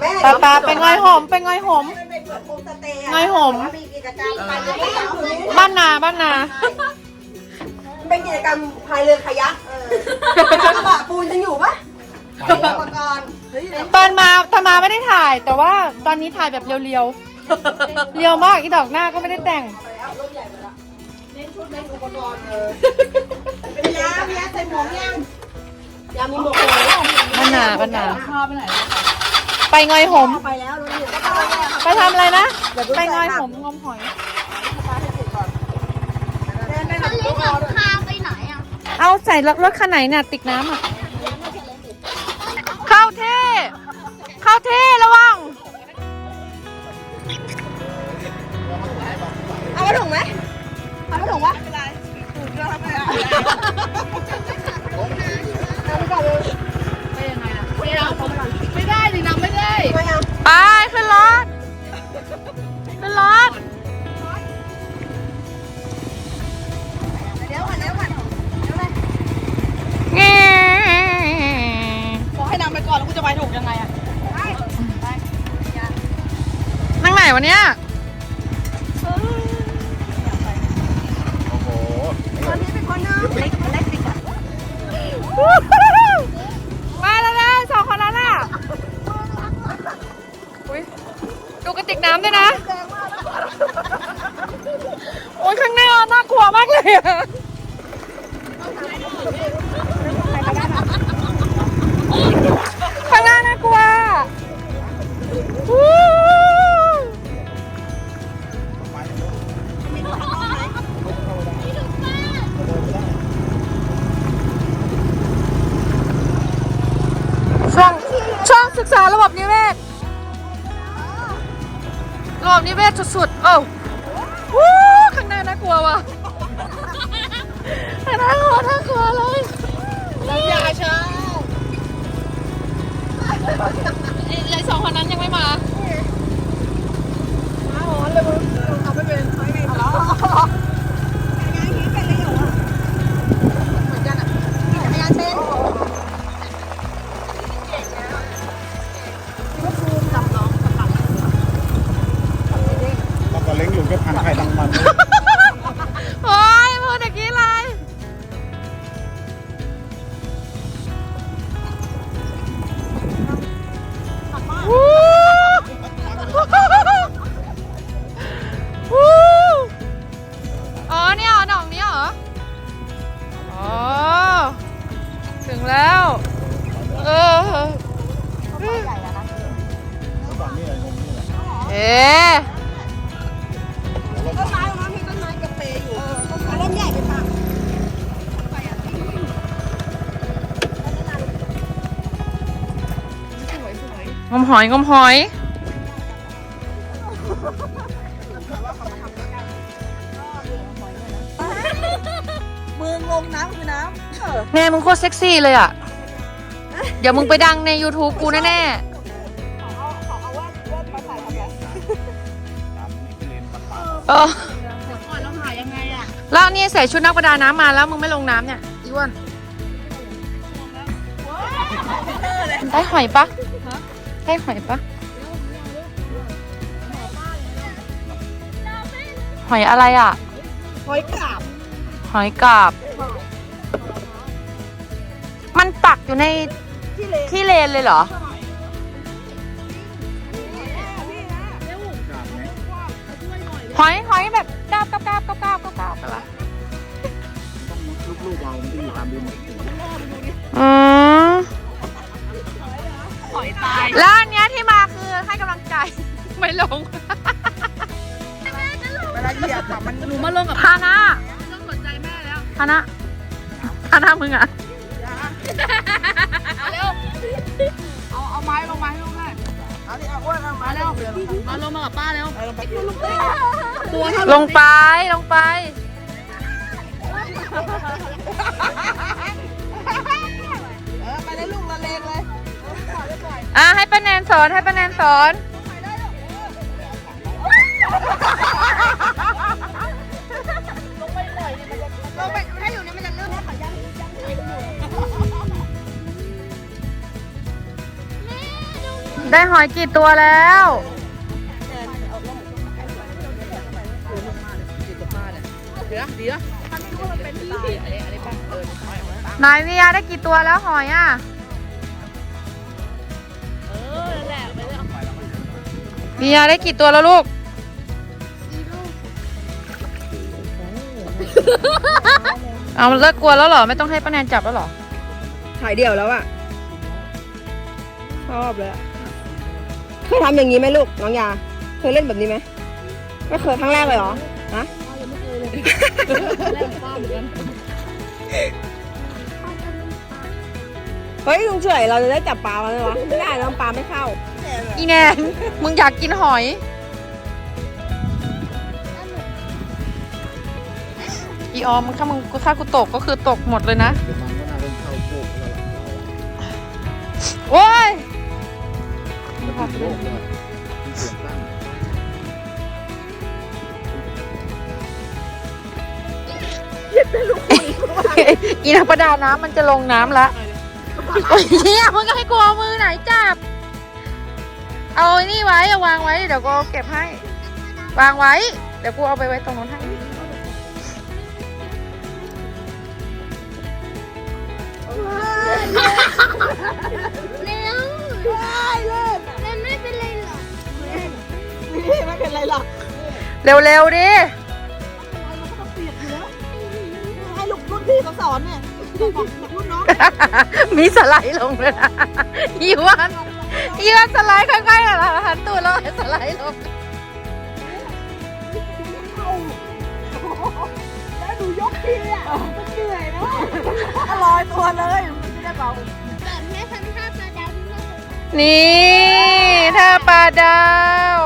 แม่ปลาปลาไปงอยหอมไปงอยหอมมันเป็นเหมือนโฮมสเตย์ไงหอมมีกิจกรรมพายเรือขยักบ้านนาบ้านนาเป็นกิจกรรมพายเรือขยักเออกระบะปูนยังอยู่ปะอุปกรณ์เฮ้ยตอนมาตอนมาไม่ได้ถ่าย แต่ว่าตอนนี้ถ่ายแบบเรียวๆเรียวมากอีดอกหน้าก็ไม่ได้แต่งแล้วรถใหญ่ไปแล้วเน้นชุดเน้นอุปกรณ์เออเป็นยามียาใส่หมวกยังยามีหมวกเลยบ้านนาบ้านนาพาไปไหน ไปงอยหอมไปแล้วรถเหลือก็ไปไปทำอะไรนะ ไปงอยหอมงอมหอยคันเล็กหลังคาไปไหนอะเอาใส่รถรถคันไหนน่ะติดน้ำอะ เข้าเท่ เข้าเท่ระวัง ไหนวะเนี่ยคนนี้เป็นคนนึงเล็กเล็กสิค่ะมาแล้วนะสองคนนั้นอะอุ๊ยดูกระติกน้ำด้วยนะ โอ้ยข้างหน้าน่ากลัวมากเลยอะ ษาระบบนิเวศ ระบบนิเวศสุดๆ เอ้าวู้ข้างหน้าน่ากลัวว่ะข้างหน้ากลัวน่ากลัวเลยอย่าช้า ต้นไม้ตรงนั้นมีต้นไม้กาแฟอยู่เอาร่มใหญ่ไปปักงมหอยงมหอย เมืองลงน้ำคือน้ำแม่มึงโคตรเซ็กซี่เลยอะ เดี๋ยวมึงไปดังใน YouTube กูแน่ต เออก่อนเราถ่ายยังไงอะแล้วนี่ใส่ชุดนักประดาน้ำมาแล้วมึงไม่ลงน้ำเนี่ยอีอ้วนได้หอยปะได้หอยปะหอยอะไรอะ หอยกาบ หอยกาบ มันปักอยู่ในที่เลที่เลนเลยเหรอ หอยหอยแบบกาบกาบกาบกาบกาบกาบกาบไปละต้องลูกๆเอามันจะอยู่ตามริมอืมหอยตายแล้วอันเนี้ยที่มาคือให้กำลังใจ ไม่ลงเวลาเหยียบแบบมันหนูมาลงกับฮานะต้องสนใจแม่แล้วฮานะฮานะมึงอะ เอาเร็วเอาเอาไม้ลงมาให้ลูกแม่ เอาดิเอาอ้วนเอามามาเร็วมาลงมากับป้าเร็วตัวเท่าลงไปลงไป เออไปเลยลูกละเลงเลยอะให้ป้าแนนสอนให้ป้าแนนสอนเรา ได้หอยกี่ตัวแล้ว เดี๋ยวเดี๋ยวนายวิยาได้กี่ตัวแล้วหอยอะเออนั่นแหละไปเลยวิยาได้กี่ตัวแล้วลูก เอาเลิกกลัวแล้วเหรอ ไม่ต้องให้ป้าแนนจับแล้วเหรอ ถ่ายเดี่ยวแล้วอะชอบเลยอะ เคยทำอย่างนี้ไหมลูกน้องยาเคยเล่นแบบนี้ไหมไม่เคยครั้งแรกเลยเหรอฮะเฮ้ยลุงเฉยเราจะได้จับปลาแล้ววะไม่ได้น้ำปลาไม่เข้าอีแนนมึงอยากกินหอยอีออมมึงถ้ามึงถ้ากูตกก็คือตกหมดเลยนะ โรคเลยมันเสี่ยงตั้งอีนักประดาน้ำมันจะลงน้ำละโอ้ยเนี่ยมึงก็ให้กูเอามือไหนจับ เอาไอ้นี่ไว้เอาวางไว้ เดี๋ยวกูเอาเก็บให้ วางไว้ เดี๋ยวกูเอาไปไว้ตรงนู้นให้เร็วมันไม่ ไม่เป็นไรหรอกเร็วๆดิให้ลูกรุ่นพี่เขาสอนเนี่ยบอกรุ่นน้องมีสไลด์ลงเลยนะอีวันอีวันสไลด์ค่อยๆเหรอหันตูดแล้วสไลด์ลงแล้วดูยกทีอะมันเหนื่อยนะอลอยตัวเลยมันไม่ได้เบาแบบแม่ทำท่าปลาดำเลยนี่ ถ้าปลาดาว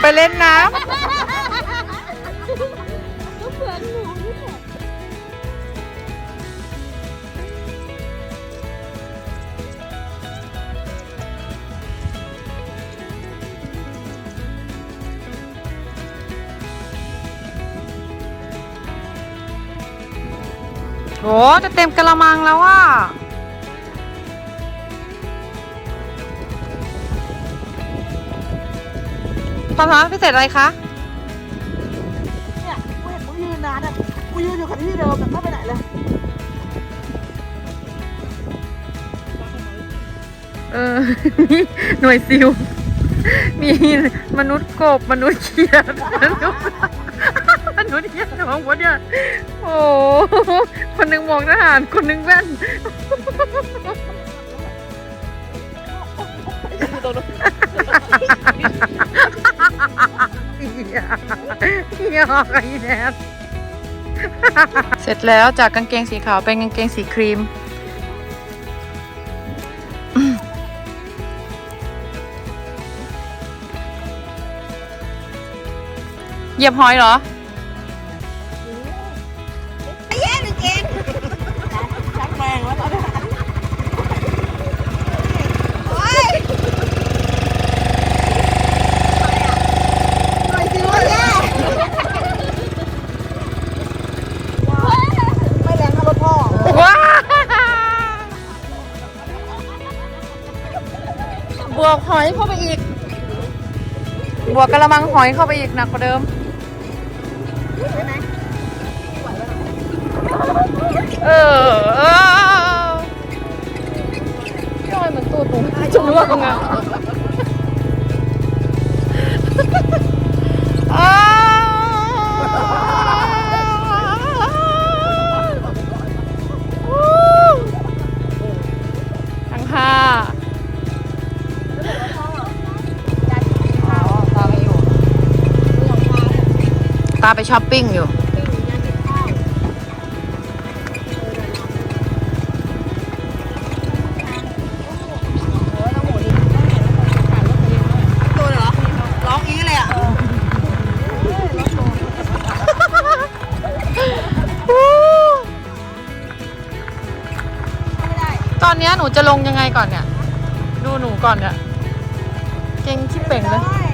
ไปเล่นน้ำโหจะเต็มกระมังแล้วอะ ความสามารถพิเศษอะไรคะ เนี่ยกูเห็นมึงยืนนานอะกูยืนอยู่กับที่เดิมแต่ไม่ไปไหนเลยเออ มีหน่วยซิล มีมนุษย์กบ มนุษย์เขียดมนุษย์มนุษย์เขียดมองวะเนี่ย โอ้โหคนหนึ่งมองทหาร คนหนึ่งแว่น ยออกอีแนเสร็จแล้วจากกางเกงสีขาวเป็นกางเกงสีครีม เหยียบหอยเหรอ อยเข้าไปอีก บวกกระมังหอยเข้าไปอีกหนักกว่าเดิม เออเออย้อยเหมือนตัวตุ้งจุ่มล่วงอะ ตาไปช้อปปิ้งอยู่ ตัวเหรอ ร้องอี้เลยอะ ตอนเนี้ยหนูจะลงยังไงก่อนเนี่ย ดูหนูก่อนเนี่ย เก่งชิบเป่งเลย ได้